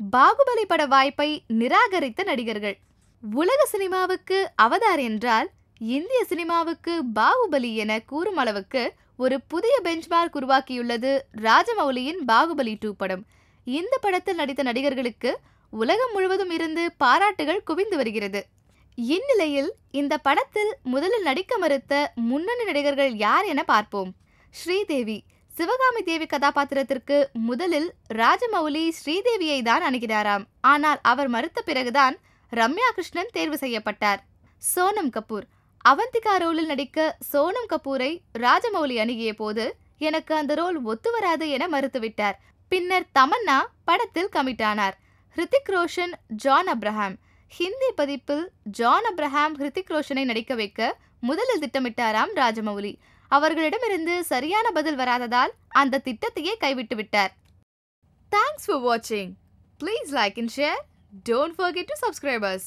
பாகுபலி பட வாய்ப்பை நிராகரித்த நடிகர்கள். உலக சினிமாவுக்கு அவதார் என்றால் இந்திய சினிமாவுக்கு பாகுபலி என கூறும் அளவுக்கு ஒரு புதிய பெஞ்ச்மார்க் உருவாக்கியுள்ளது ராஜமௌலியின் பாகுபலி டூ படம். இந்த படத்தில் நடித்த நடிகர்களுக்கு உலகம் முழுவதும் இருந்து பாராட்டுகள் குவிந்து வருகிறது. இந்நிலையில் இந்த படத்தில் முதலில் நடிக்க மறுத்த முன்னணி நடிகர்கள் யார் என பார்ப்போம். ஸ்ரீதேவி சிவகாமி தேவி கதாபாத்திரத்திற்கு முதலில் ராஜமௌலி ஸ்ரீதேவியை தான் அணுகிறாராம் ஆனால் அவர் மறுத்த பிறகுதான் ரம்யா கிருஷ்ணன் தேர்வு செய்யப்பட்டார். சோனம் கபூர். அவந்திகா ரோலில் நடிக்க சோனம் கபூரை ராஜமௌலி அணுகிய போது எனக்கு அந்த ரோல் ஒத்து வராது என மறுத்துவிட்டார். பின்னர் தமன்னா படத்தில் கமிட்டானார். ஹிருத்திக் ரோஷன் ஜான் அப்ரஹாம். ஹிந்தி பதிப்பில் ஜான் அப்ரஹாம் ஹிருத்திக் ரோஷனை நடிக்க வைக்க முதலில் திட்டமிட்டாராம் ராஜமௌலி. அவர்களிடமிருந்து சரியான பதில் வராததால் அந்த திட்டத்தையே கைவிட்டு விட்டார். தேங்க்ஸ் ஃபார் வாட்சிங் please like and share don't forget to subscribers